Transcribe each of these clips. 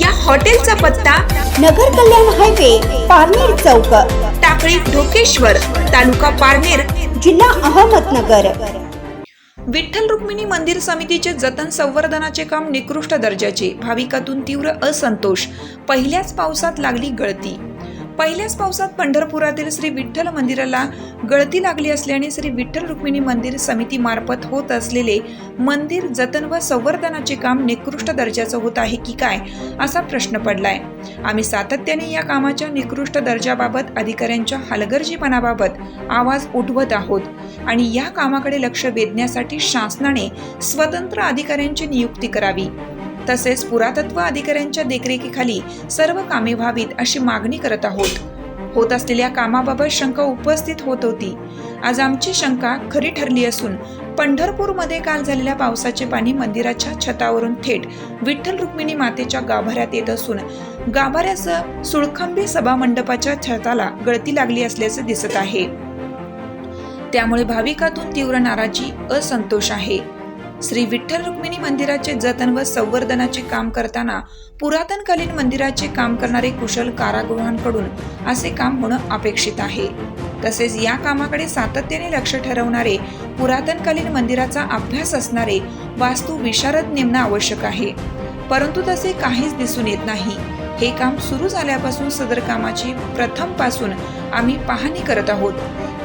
या हॉटेलचा पत्ता नगर कल्याण हायवे पारनेर चौक. टाकळी ढोकेश्वर तालुका पारनेर जिल्हा अहमदनगर. विठ्ठल रुक्मिणी मंदिर समितीचे जतन संवर्धनाचे काम निकृष्ट दर्जाचे भाविकातून तीव्र असंतोष. पहिल्याच पावसात लागली गळती. पहिल्याच पावसात पंढरपुरातील श्री विठ्ठल मंदिराला गळती लागली असल्याने श्री विठ्ठल रुक्मिणी मंदिर समितीमार्फत होत असलेले मंदिर जतन व संवर्धनाचे काम निकृष्ट दर्जाचं होत आहे की काय असा प्रश्न पडलाय. आम्ही सातत्याने या कामाच्या निकृष्ट दर्जाबाबत अधिकाऱ्यांच्या हलगर्जीपणाबाबत आवाज उठवत आहोत आणि या कामाकडे लक्ष वेधण्यासाठी शासनाने स्वतंत्र अधिकाऱ्यांची नियुक्ती करावी. तसेच पुरातत्व अधिकाऱ्यांच्या देखरेखीखाली सर्व कामे व्हावीत अशी मागणी करत आहोत. होत असलेल्या कामाबाबत शंका उपस्थित होत होती. आज आमची शंका खरी ठरली असून पंढरपूरमध्ये काल झालेल्या पावसाचे पाणी मंदिराच्या छतावरून थेट विठ्ठल रुक्मिणी मातेच्या गाभाऱ्यात येत असून गाभाऱ्यासह सुळखंबी सभामंडपाच्या छताला गळती लागली असल्याचे दिसत आहे. त्यामुळे भाविकातून तीव्र नाराजी असंतोष आहे. श्री विठ्ठल रुक्मिणी मंदिराचे जतन व संवर्धनाचे काम करताना पुरातनकालीन मंदिराचे काम करणारे कुशल कारागृहांकडून असे काम होणं अपेक्षित आहे. तसेच या कामाकडे सातत्याने लक्ष ठरवणारे पुरातनकालीन मंदिराचा अभ्यास असणारे वास्तू विशारद नेमणं आवश्यक आहे. परंतु तसे काहीच दिसून येत नाही. हे काम सुरू झाल्यापासून सदर कामाची प्रथमपासून आम्ही पाहणी करत आहोत.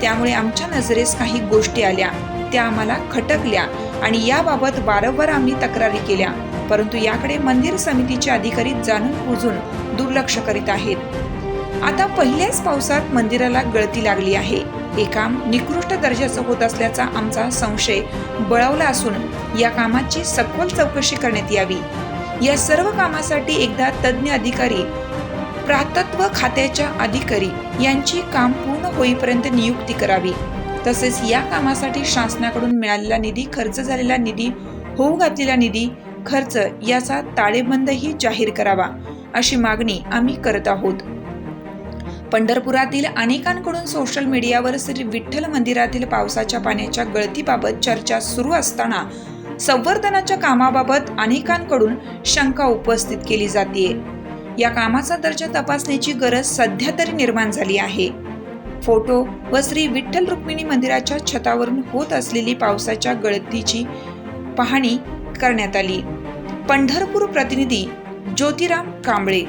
त्यामुळे आमच्या नजरेस काही गोष्टी आल्या. त्या आम्हाला खटकल्या. आणि याबाबत वारंवार आम्ही तक्रारी केल्या. परंतु याकडे मंदिर समितीचे अधिकारी जाणून बुजून दुर्लक्ष करीत आहेत. आता पहिल्याच पावसात मंदिराला गळती लागली आहे. हे काम निकृष्ट दर्जाचं होत असल्याचा आमचा संशय बळावला असून या कामाची सखोल चौकशी करण्यात यावी. या सर्व कामासाठी एकदा तज्ज्ञ अधिकारी प्रातत्व खात्याच्या अधिकारी यांची काम पूर्ण होईपर्यंत नियुक्ती करावी. तसेच या कामासाठी शासनाकडून मिळालेला निधी खर्च झालेला निधी होऊ घातलेला निधी खर्च याचा ताळेबंदही जाहीर करावा अशी मागणी आम्ही करत आहोत. पंढरपुरातील अनेकांकडून सोशल मीडियावर श्री विठ्ठल मंदिरातील पावसाच्या पाण्याच्या गळतीबाबत चर्चा सुरू असताना संवर्धनाच्या कामाबाबत अनेकांकडून शंका उपस्थित केली जाते या कामाचा दर्जा तपासण्याची गरज सध्या तरी निर्माण झाली आहे. फोटो व श्री विठ्ठल रुक्मिणी मंदिराच्या छतावरून होत असलेली पावसाच्या गळतीची पाहणी करण्यात आली. पंढरपूर प्रतिनिधी ज्योतिराम कांबळे.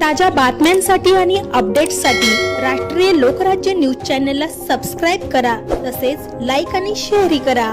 ताज्या बातम्यांसाठी आणि अपडेट्ससाठी राष्ट्रीय लोकराज्य न्यूज चॅनलला सबस्क्राईब करा तसेच लाईक आणि शेअरही करा.